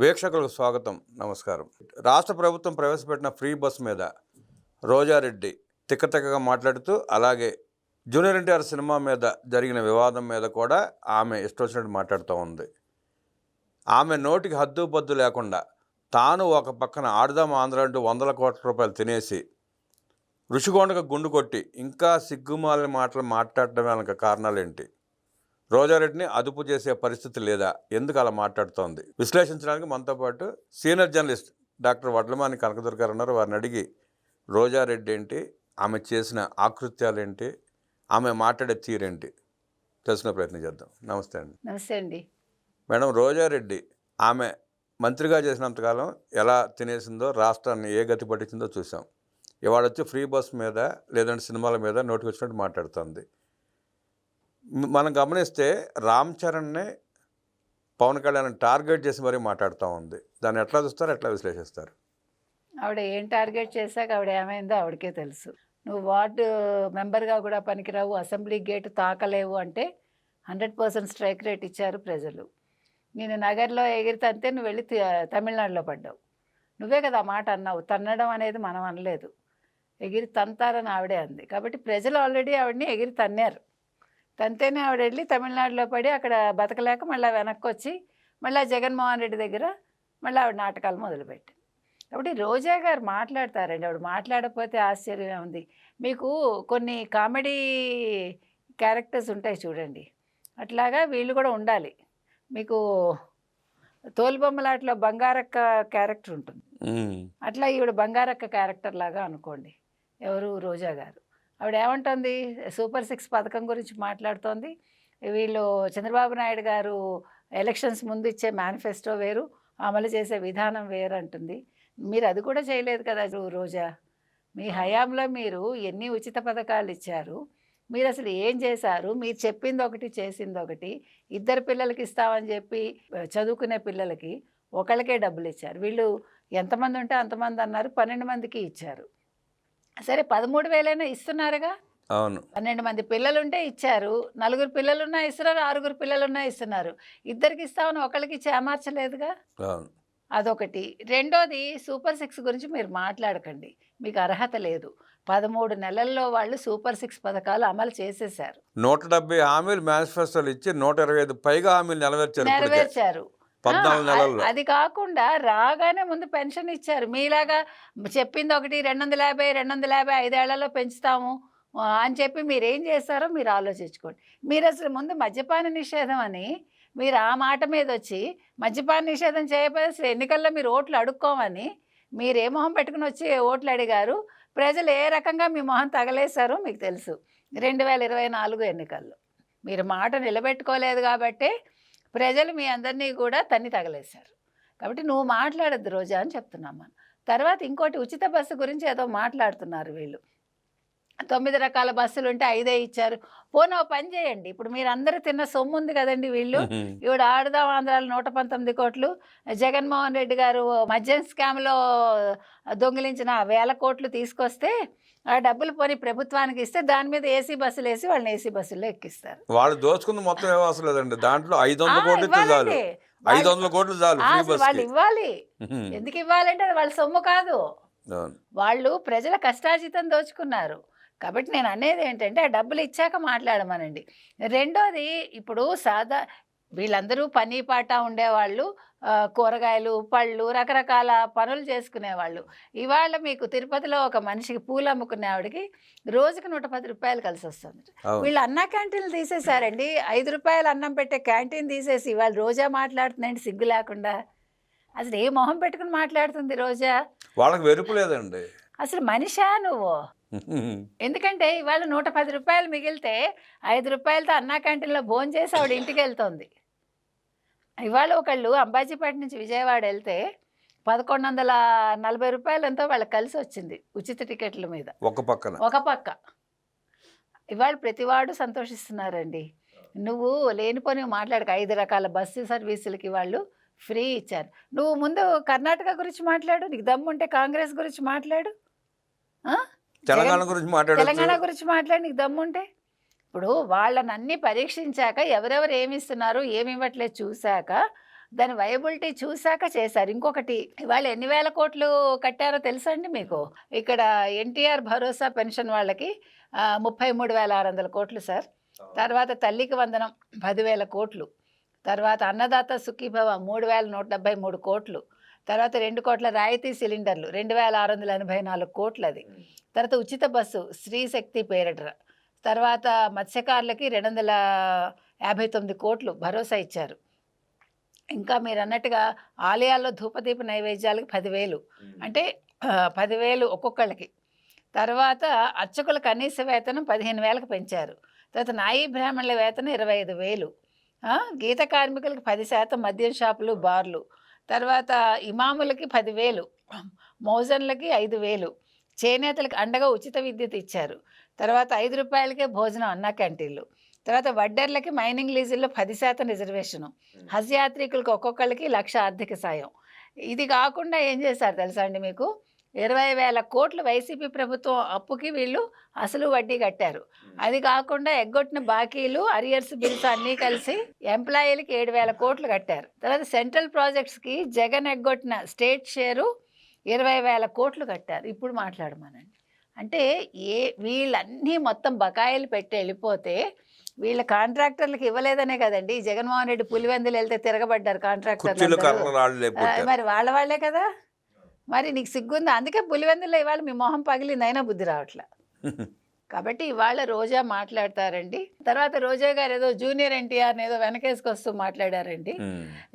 వీక్షకులకు స్వాగతం నమస్కారం. రాష్ట్ర ప్రభుత్వం ప్రవేశపెట్టిన ఫ్రీ బస్ మీద రోజారెడ్డి తిక్కతిక్కగా మాట్లాడుతూ అలాగే జూనియర్ ఎన్టీఆర్ సినిమా మీద జరిగిన వివాదం మీద కూడా ఆమె ఇష్టం వచ్చినట్టు మాట్లాడుతూ ఉంది. ఆమె నోటికి హద్దు బద్దు లేకుండా తాను ఒక పక్కన ఆడుదాం ఆంధ్ర అంటూ వందల కోట్ల రూపాయలు తినేసి ఋషికొండకు గుండు కొట్టి ఇంకా సిగ్గుమాలని మాటలు మాట్లాడటం వెనక కారణాలు ఏంటి రోజారెడ్డిని అదుపు చేసే పరిస్థితి లేదా? ఎందుకు అలా మాట్లాడుతోంది? విశ్లేషించడానికి మనతో పాటు senior journalist doctor Vadlamani Kanakadurga garu ఉన్నారు వారిని అడిగి రోజారెడ్డి ఏంటి? ఆమె చేసిన ఆకృత్యాలు ఏంటి ఆమె మాట్లాడే తీరేంటి? తెలుసుకునే ప్రయత్నం చేద్దాం. నమస్తే అండి. నమస్తే అండి. మేడం రోజారెడ్డి ఆమె మంత్రిగా చేసినంతకాలం ఎలా తినేసిందో రాష్ట్రాన్ని ఏ గతి పట్టించిందో చూసాం ఇవాళ వచ్చి ఫ్రీ బస్ మీద లేదంటే సినిమాల మీద నోటికి వచ్చినట్టు మాట్లాడుతుంది. మనం గమనిస్తే రామ్ చరణ్ని పవన్ కళ్యాణ్ టార్గెట్ చేసి మరీ మాట్లాడుతూ ఉంది. దాన్ని ఎట్లా చూస్తారు ఎట్లా విశ్లేషిస్తారు? ఆవిడ ఏం టార్గెట్ చేశాక ఆవిడ ఏమైందో ఆవిడకే తెలుసు. నువ్వు వార్డు మెంబర్గా కూడా పనికిరావు అసెంబ్లీ గేట్ తాకలేవు అంటే హండ్రెడ్ పర్సెంట్ స్ట్రైక్ రేట్ ఇచ్చారు ప్రజలు. నేను నగర్లో ఎగిరితంతే నువ్వు వెళ్ళి తమిళనాడులో పడ్డావు. నువ్వే కదా మాట అన్నావు. తన్నడం అనేది మనం అనలేదు. ఎగిరి తంతారని ఆవిడే అంది. కాబట్టి ప్రజలు ఆల్రెడీ ఆవిడని ఎగిరి తన్నారు. తంతేనే ఆవిడ వెళ్ళి తమిళనాడులో పడి అక్కడ బతకలేక మళ్ళీ వెనక్కి వచ్చి మళ్ళీ జగన్మోహన్ రెడ్డి దగ్గర మళ్ళీ ఆవిడ నాటకాలు మొదలుపెట్టింది కాబట్టి రోజా గారు మాట్లాడతారండి. ఆవిడ మాట్లాడకపోతే ఆశ్చర్యం ఉంది మీకు కొన్ని కామెడీ క్యారెక్టర్స్ ఉంటాయి చూడండి. అట్లాగా వీళ్ళు కూడా ఉండాలి. మీకు తోలుబొమ్మలాట్లో బంగారక్క క్యారెక్టర్ ఉంటుంది. అట్లా ఈవిడ బంగారక్క క్యారెక్టర్ లాగా అనుకోండి. ఎవరు? రోజా గారు. ఆవిడ ఏమంటుంది సూపర్ సిక్స్ పథకం గురించి మాట్లాడుతోంది. వీళ్ళు చంద్రబాబు నాయుడు గారు ఎలక్షన్స్ ముందు ఇచ్చే మేనిఫెస్టో వేరు అమలు చేసే విధానం వేరు అంటుంది. మీరు అది కూడా చేయలేదు కదా రోజా? మీ హయాంలో మీరు ఎన్ని ఉచిత పథకాలు ఇచ్చారు? మీరు అసలు ఏం చేశారు? మీరు చెప్పింది ఒకటి చేసింది ఒకటి ఇద్దరు పిల్లలకి ఇస్తామని చెప్పి చదువుకునే పిల్లలకి ఒకళ్ళకే డబ్బులు ఇచ్చారు. వీళ్ళు ఎంతమంది ఉంటే అంతమంది అన్నారు పన్నెండు మందికి ఇచ్చారు. సరే పదమూడు వేలైనా ఇస్తున్నారుగా? అవును. పన్నెండు మంది పిల్లలుంటే ఇచ్చారు. నలుగురు పిల్లలున్నా ఇస్తున్నారు ఆరుగురు పిల్లలున్నా ఇస్తున్నారు. ఇద్దరికి ఇస్తామని ఒకరికి అవును. అదొకటి. రెండోది సూపర్ సిక్స్ గురించి మీరు మాట్లాడకండి. మీకు అర్హత లేదు. పదమూడు నెలల్లో వాళ్ళు సూపర్ సిక్స్ పథకాలు అమలు చేసేశారు. నూట డెబ్బై హామీలు మేనిఫెస్టోలు ఇచ్చి నూట ఇరవై ఐదు పైగా హామీలు నెరవేర్చారు నెరవేర్చారు. పద్నాలుగు ఆ, నెలల్లో. అది కాకుండా రాగానే ముందు పెన్షన్ ఇచ్చారు. మీలాగా చెప్పింది ఒకటి రెండు వందల యాభై రెండు వందల యాభై ఐదేళ్ళలో పెంచుతాము అని చెప్పి మీరు ఏం చేస్తారో మీరు ఆలోచించుకోండి. మీరు అసలు ముందు మద్యపాన నిషేధం అని మీరు ఆ మాట మీద వచ్చి మద్యపాన నిషేధం చేయకపోతే అసలు ఎన్నికల్లో మీరు ఓట్లు అడుక్కోమని మీరు ఏ మొహం పెట్టుకుని వచ్చి ఓట్లు అడిగారు? ప్రజలు ఏ రకంగా మీ మొహం తగలేశారో మీకు తెలుసు. రెండు వేల ఇరవై నాలుగు ఎన్నికల్లో. మీరు మాట నిలబెట్టుకోలేదు కాబట్టే ప్రజలు మీ అందరినీ కూడా తన్ని తగలేశారు. కాబట్టి నువ్వు మాట్లాడద్దు రోజా అని చెప్తున్నాం మనం. తర్వాత ఇంకోటి ఉచిత బస్సు గురించి ఏదో మాట్లాడుతున్నారు వీళ్ళు. తొమ్మిది రకాల బస్సులు ఉంటే ఐదే ఇచ్చారు. పోనీ ఓ పని చేయండి. ఇప్పుడు మీరు అందరూ తిన్న సొమ్ము ఉంది కదండి వీళ్ళు. ఈవిడ ఆడుదాం ఆంధ్రాలో నూట పంతొమ్మిది కోట్లు. జగన్మోహన్ రెడ్డి గారు మద్యం స్కామ్లో దొంగిలించిన వేల కోట్లు తీసుకొస్తే ఆ డబ్బులు పోని ప్రభుత్వానికి ఇస్తే దాని మీద ఏసీ బస్సులు వేసి వాళ్ళని ఏసీ బస్సుల్లో ఎక్కిస్తారు. వాళ్ళు దోచుకుంది మొత్తం ఏం అవసరం లేదండి. దాంట్లో ఐదు వందల కోట్లు చాలు. ఐదు వందల కోట్లు చాలు వాళ్ళు ఇవ్వాలి. ఎందుకు ఇవ్వాలంటే అది వాళ్ళ సొమ్ము కాదు. వాళ్ళు ప్రజల కష్టార్జితం దోచుకున్నారు. కాబట్టి నేను అనేది ఏంటంటే ఆ డబ్బులు ఇచ్చాక మాట్లాడమనండి. రెండోది ఇప్పుడు సాదా వీళ్ళందరూ పని పాట ఉండేవాళ్ళు కూరగాయలు పళ్ళు రకరకాల పనులు చేసుకునేవాళ్ళు. ఇవాళ మీకు తిరుపతిలో ఒక మనిషికి పూలు అమ్ముకునే ఆవిడకి రోజుకి నూట పది రూపాయలు కలిసి వస్తుంది. వీళ్ళు అన్న క్యాంటీన్లు తీసేశారండి. ఐదు రూపాయలు అన్నం పెట్టే క్యాంటీన్ తీసేసి వాళ్ళు రోజా మాట్లాడుతుందండి సిగ్గు లేకుండా. అసలు ఏ మొహం పెట్టుకుని మాట్లాడుతుంది రోజా? వాళ్ళకి వెరుపు లేదండి. అసలు మనిషా నువ్వు? ఎందుకంటే ఇవాళ నూట పది రూపాయలు మిగిలితే ఐదు రూపాయలతో అన్నా క్యాంటీన్లో భోజనం చేసి ఆవిడ ఇంటికి వెళ్తుంది ఇవాళ ఒకళ్ళు అంబాజీపేట నుంచి విజయవాడ వెళ్తే పదకొండు వందల నలభై రూపాయలంతో వాళ్ళకి కలిసి వచ్చింది ఉచిత టికెట్ల మీద. ఒక పక్కన. ఒక పక్క. ఇవాళ ప్రతివాడు సంతోషిస్తున్నారండి. నువ్వు లేనిపోని మాట్లాడక. ఐదు రకాల బస్సు సర్వీసులకి వాళ్ళు ఫ్రీ ఇచ్చారు. నువ్వు ముందు కర్ణాటక గురించి మాట్లాడు నీకు దమ్ముంటే కాంగ్రెస్ గురించి మాట్లాడు. ఆ? తెలంగాణ గురించి తెలంగాణ మాట్లాడచ్చు గురించి మాట్లాడి నీకు దమ్ముంటే? ఇప్పుడు వాళ్ళని అన్ని పరీక్షించాక ఎవరెవరు ఏమి ఇస్తున్నారు ఏమి ఇవ్వట్లేదు చూశాక దాని వైబిలిటీ చూశాక చేశారు. ఇంకొకటి ఇవాళ ఎన్ని వేల కోట్లు కట్టారో తెలుసా అండి మీకు? ఇక్కడ ఎన్టీఆర్ భరోసా పెన్షన్ వాళ్ళకి ముప్పై మూడు వేల ఆరు వందల కోట్లు సార్. తర్వాత తల్లికి వందనం పదివేల కోట్లు. తర్వాత అన్నదాత సుఖీభవ మూడు వేల నూట డెబ్బై మూడు కోట్లు. తర్వాత రెండు కోట్ల రాయితీ సిలిండర్లు రెండు వేల ఆరు వందల ఎనభై నాలుగు కోట్లు అది తర్వాత ఉచిత బస్సు స్త్రీ శక్తి పేరట. తర్వాత మత్స్యకారులకి రెండు వందల యాభై తొమ్మిది కోట్లు భరోసా ఇచ్చారు. ఇంకా మీరు అన్నట్టుగా ఆలయాల్లో ధూపదీప నైవేద్యాలకు పదివేలు. అంటే పదివేలు ఒక్కొక్కళ్ళకి. తర్వాత అర్చకుల కనీస వేతనం పదిహేను వేలకు పెంచారు. తర్వాత నాయి బ్రాహ్మణుల వేతనం ఇరవై ఐదు వేలు. గీత కార్మికులకు పది శాతం మద్యం షాపులు బార్లు. తర్వాత ఇమాములకి పదివేలు మౌజన్లకి ఐదు వేలు చేనేతలకు అండగా ఉచిత విద్యుత్ ఇచ్చారు. తర్వాత ఐదు రూపాయలకే భోజనం అన్న క్యాంటీన్లు. తర్వాత వడ్డర్లకి మైనింగ్ లీజుల్లో పది శాతం రిజర్వేషను. హజ్ యాత్రికులకు ఒక్కొక్కళ్ళకి లక్ష ఆర్థిక సాయం. ఇది కాకుండా ఏం చేశారు తెలుసా అండి మీకు? ఇరవై వేల కోట్లు వైసీపీ ప్రభుత్వం అప్పుకి వీళ్ళు అసలు వడ్డీ కట్టారు. అది కాకుండా ఎగ్గొట్టిన బాకీలు అరియర్స్ బిల్స్ అన్నీ కలిసి ఎంప్లాయీలకి ఏడు వేల కోట్లు కట్టారు. తర్వాత సెంట్రల్ ప్రాజెక్ట్స్కి జగన్ ఎగ్గొట్టిన స్టేట్ షేరు ఇరవై వేల కోట్లు కట్టారు. ఇప్పుడు మాట్లాడమనండి. అంటే ఏ వీళ్ళన్నీ మొత్తం బకాయిలు పెట్టి వెళ్ళిపోతే వీళ్ళ కాంట్రాక్టర్లకు ఇవ్వలేదనే కదండి. జగన్మోహన్ రెడ్డి పులివెందులు వెళ్తే తిరగబడ్డారు కాంట్రాక్టర్లు మరి వాళ్ళ వాళ్ళే కదా. మరి నీకు సిగ్గుంది? అందుకే పులివెందులో ఇవాళ మీ మొహం పగిలింది అయినా బుద్ధి రావట్లే. కాబట్టి ఇవాళ రోజా మాట్లాడతారండి. తర్వాత రోజా గారు ఏదో జూనియర్ ఎన్టీఆర్ ఏదో వెనకేసుకొస్తూ మాట్లాడారండి.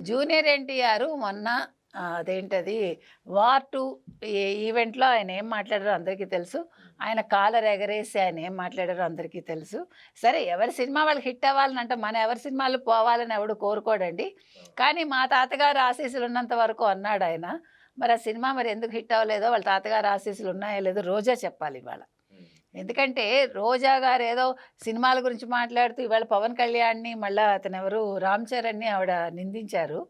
జూనియర్ ఎన్టీఆర్ మొన్న అదేంటది వార్ టూ ఈవెంట్లో ఆయన ఏం మాట్లాడారో అందరికీ తెలుసు. ఆయన కాలర్ ఎగరేసి ఆయన ఏం మాట్లాడారో అందరికీ తెలుసు. సరే ఎవరి సినిమా వాళ్ళకి హిట్ అవ్వాలని అంటే మన ఎవరి సినిమాలు పోవాలని ఎవడు కోరుకోడండి. కానీ మా తాతగారు ఆశీస్సులు ఉన్నంత వరకు అన్నాడు ఆయన మరి ఆ సినిమా మరి ఎందుకు హిట్ అవ్వలేదో వాళ్ళ తాతగారు ఆశీస్సులు ఉన్నాయో లేదో రోజా చెప్పాలి ఇవాళ. ఎందుకంటే రోజా గారు ఏదో సినిమాల గురించి మాట్లాడుతూ ఇవాళ పవన్ కళ్యాణ్ని మళ్ళీ అతను ఎవరు? రామ్ చరణ్ని ఆవిడ నిందించారు.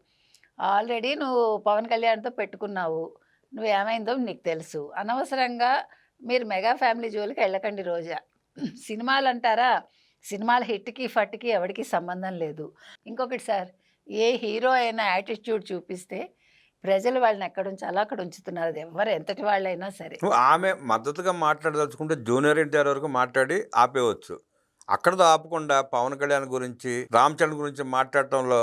ఆల్రెడీ నువ్వు పవన్ కళ్యాణ్తో పెట్టుకున్నావు. నువ్వు ఏమైందో నీకు తెలుసు. అనవసరంగా మీరు మెగా ఫ్యామిలీ జోలికి వెళ్ళకండి రోజా. సినిమాలు అంటారా? సినిమాల హిట్కి ఫట్కి ఎవరికి సంబంధం లేదు. ఇంకొకటి సార్ ఏ హీరో అయినా యాటిట్యూడ్ చూపిస్తే ప్రజలు వాళ్ళని ఎక్కడ ఉంచాలో అక్కడ ఉంచుతున్నారు. అది ఎవరు ఎంతటి వాళ్ళైనా సరే. ఆమె మద్దతుగా మాట్లాడదలుచుకుంటే జూనియర్ ఎన్టీఆర్ వరకు మాట్లాడి ఆపేయవచ్చు అక్కడతో ఆపకుండా పవన్ కళ్యాణ్ గురించి రామ్ చరణ్ గురించి మాట్లాడటంలో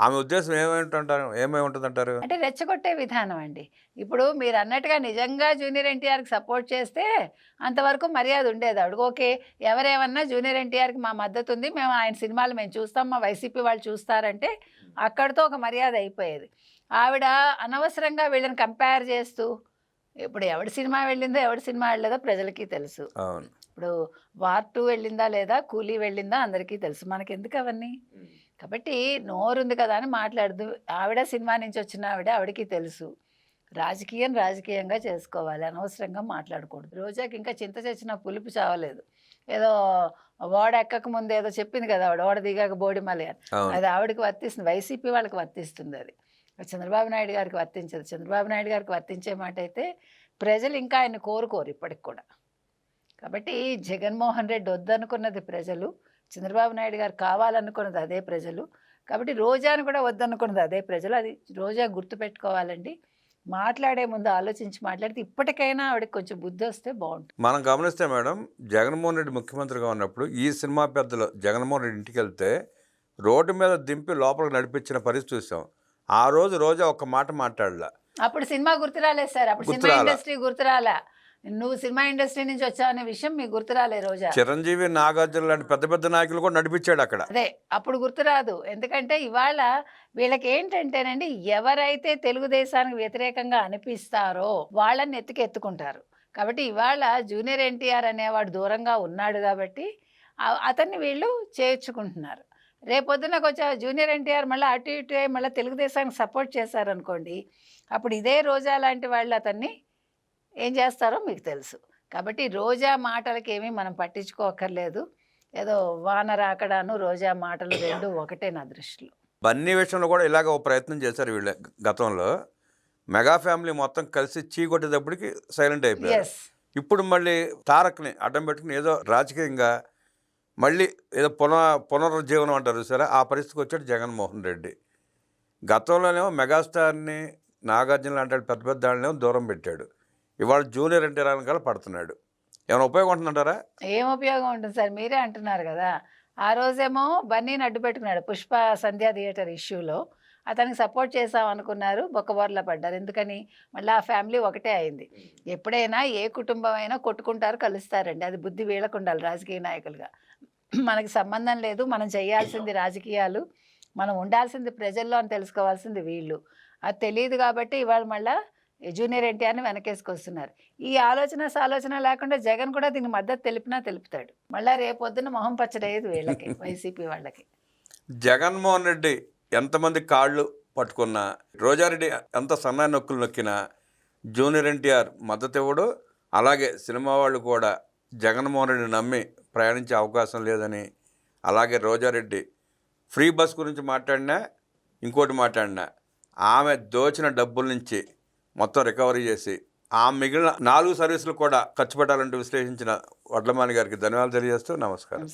ఆమె ఉద్దేశం ఏమేంటుంటారు ఏమై ఉంటుందంటారు? అంటే రెచ్చగొట్టే విధానం అండి. ఇప్పుడు మీరు అన్నట్టుగా నిజంగా జూనియర్ ఎన్టీఆర్కి సపోర్ట్ చేస్తే అంతవరకు మర్యాద ఉండేది. అడుగు ఓకే ఎవరేమన్నా జూనియర్ ఎన్టీఆర్కి మా మద్దతు ఉంది మేము ఆయన సినిమాలు మేము చూస్తాం మా వైసీపీ వాళ్ళు చూస్తారంటే అక్కడితో ఒక మర్యాద అయిపోయేది. ఆవిడ అనవసరంగా వీళ్ళని కంపేర్ చేస్తూ ఇప్పుడు ఎవడి సినిమా వెళ్ళిందో ఎవడి సినిమా వెళ్ళలేదో ప్రజలకి తెలుసు. అవును. ఇప్పుడు వార్ టూ వెళ్ళిందా లేదా కూలీ వెళ్ళిందా అందరికీ తెలుసు. మనకి ఎందుకు అవన్నీ కాబట్టి నోరుంది కదా అని మాట్లాడదు. ఆవిడ సినిమా నుంచి వచ్చిన ఆవిడ ఆవిడకి తెలుసు. రాజకీయం రాజకీయంగా చేసుకోవాలి. అనవసరంగా మాట్లాడకూడదు. రోజాకి ఇంకా చింత చచ్చిన పులుపు చావలేదు. ఏదో ఓడ ఎక్కక ముందు ఏదో చెప్పింది కదా ఆవిడ. ఓడ దిగాక బోడిమలి అని. అది ఆవిడకి వర్తిస్తుంది. వైసీపీ వాళ్ళకి వర్తిస్తుంది అది. చంద్రబాబు నాయుడు గారికి వర్తించదు. చంద్రబాబు నాయుడు గారికి వర్తించే మాట అయితే ప్రజలు ఇంకా ఆయన కోరుకోరు ఇప్పటికి కూడా. కాబట్టి జగన్మోహన్ రెడ్డి వద్దనుకున్నది ప్రజలు చంద్రబాబు నాయుడు గారు కావాలనుకున్నది అదే ప్రజలు. కాబట్టి రోజాను కూడా వద్దనుకున్నది అదే ప్రజలు. అది రోజా గుర్తుపెట్టుకోవాలండి మాట్లాడే ముందు ఆలోచించి మాట్లాడితే ఇప్పటికైనా ఆవిడకి కొంచెం బుద్ధి వస్తే బాగుంటుంది. మనం గమనిస్తే మేడం జగన్మోహన్ రెడ్డి ముఖ్యమంత్రిగా ఉన్నప్పుడు ఈ సినిమా పెద్దలు జగన్మోహన్ రెడ్డి ఇంటికి వెళ్తే రోడ్డు మీద దింపి లోపలికి నడిపించిన పరిస్థితి చూసాం. ఆ రోజు రోజా ఒక్క మాట మాట్లాడలా. అప్పుడు సినిమా గుర్తురాలేదు సార్. అప్పుడు సినిమా గుర్తురాలా. ఇండస్ట్రీ గుర్తురాలా. నువ్వు సినిమా ఇండస్ట్రీ నుంచి వచ్చావు అనే విషయం మీకు గుర్తురాలే రోజా. చిరంజీవి నాగార్జున లాంటి పెద్ద పెద్ద నాయకులు కూడా నడిపించాడు అక్కడ. అదే అప్పుడు గుర్తురాదు. ఎందుకంటే ఇవాళ వీళ్ళకి ఏంటంటేనండి ఎవరైతే తెలుగుదేశానికి వ్యతిరేకంగా అనిపిస్తారో వాళ్ళని ఎత్తుకు ఎత్తుకుంటారు కాబట్టి ఇవాళ జూనియర్ ఎన్టీఆర్ అనేవాడు దూరంగా ఉన్నాడు కాబట్టి అతన్ని వీళ్ళు చేర్చుకుంటున్నారు. రేపొద్దున కొంచెం జూనియర్ ఎన్టీఆర్ మళ్ళీ అటు ఇటు అయి మళ్ళీ తెలుగుదేశానికి సపోర్ట్ చేశారనుకోండి అప్పుడు ఇదే రోజా లాంటి వాళ్ళు అతన్ని ఏం చేస్తారో మీకు తెలుసు. కాబట్టి రోజా మాటలకి ఏమీ మనం పట్టించుకోకర్లేదు. ఏదో వాన రాకడాను రోజా మాటలు రెండు ఒకటే నా దృష్టిలో. బన్నీ విషయంలో కూడా ఇలాగ ఒక ప్రయత్నం చేశారు వీళ్ళు గతంలో. మెగా ఫ్యామిలీ మొత్తం కలిసి చీ కొట్టేటప్పటికి సైలెంట్ అయిపోయారు. ఎస్ ఇప్పుడు మళ్ళీ తారక్ని అడ్డం పెట్టుకుని ఏదో రాజకీయంగా మళ్ళీ ఏదో పునః పునరుజ్జీవనం అంటారు సరే ఆ పరిస్థితికి వచ్చాడు జగన్మోహన్ రెడ్డి. గతంలోనేమో మెగాస్టార్ని నాగార్జున లాంటి పెద్ద పెద్ద వాళ్ళనేమో దూరం పెట్టాడు. ఇవాళ జూనియర్ ఎన్టీఆర్ వెనకాల పడుతున్నాడు. ఏమైనా ఉపయోగం ఉంటుందంటారా? ఏం ఉపయోగం ఉంటుంది సార్? మీరే అంటున్నారు కదా. ఆ రోజేమో బన్నీని అడ్డు పెట్టుకున్నాడు పుష్ప సంధ్యా థియేటర్ ఇష్యూలో. అతనికి సపోర్ట్ చేసాం అనుకున్నారు బొక్కబోర్ల పడ్డారు. ఎందుకని? మళ్ళీ ఆ ఫ్యామిలీ ఒకటే అయింది. ఎప్పుడైనా ఏ కుటుంబం అయినా కొట్టుకుంటారు కలుస్తారండి. అది బుద్ధి వీళ్ళకు ఉండాలి రాజకీయ నాయకులుగా. మనకి సంబంధం లేదు మనం చేయాల్సింది రాజకీయాలు మనం ఉండాల్సింది ప్రజల్లో అని తెలుసుకోవాల్సింది వీళ్ళు. అది తెలియదు కాబట్టి ఇవాళ మళ్ళా జూనియర్ ఎన్టీఆర్ని వెనకేసుకొస్తున్నారు. ఈ ఆలోచన సాలోచన లేకుండా జగన్ కూడా దీనికి మద్దతు తెలిపినా తెలుపుతాడు. మళ్ళా రేపొద్దున మొహం పచ్చడేది వీళ్ళకి వైసీపీ వాళ్ళకి. జగన్మోహన్ రెడ్డి ఎంతమంది కాళ్ళు పట్టుకున్నా రోజారెడ్డి ఎంత సన్నాయి నొక్కులు నొక్కినా జూనియర్ ఎన్టీఆర్ మద్దతు ఇవ్వడు అలాగే సినిమా వాళ్ళు కూడా జగన్మోహన్ రెడ్డిని నమ్మి ప్రయాణించే అవకాశం లేదని అలాగే రోజారెడ్డి ఫ్రీ బస్ గురించి మాట్లాడినా ఇంకోటి మాట్లాడినా ఆమె దోచిన డబ్బుల నుంచి మొత్తం రికవరీ చేసి ఆ మిగిలిన నాలుగు సర్వీసులు కూడా ఖర్చు పెట్టాలంటూ విశ్లేషించిన వడ్లమాని గారికి ధన్యవాదాలు తెలియజేస్తూ నమస్కారం.